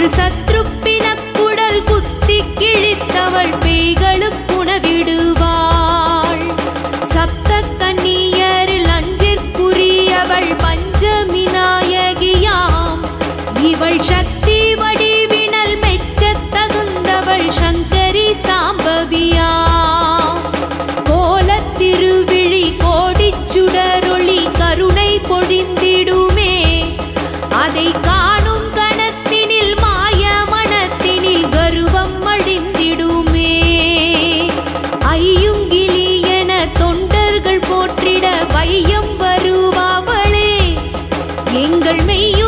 என்று சத்ரு பிணக்குடல் குத்தி கிழித்தவள் பேய்களுக்குணவிடுவாள் சப்த கன்னியரில் அஞ்சிற்குரியவள் பஞ்சமி நாயகியாம். இவள் சக்தி வடிவினல் மெச்சத்தகுந்தவள் சங்கரி சாம்பவியா கோலத்திருவிழி கோடிச்சுடரொளி கருணை பொழிந்திடுமே. அதை கா உங்கள் மெய்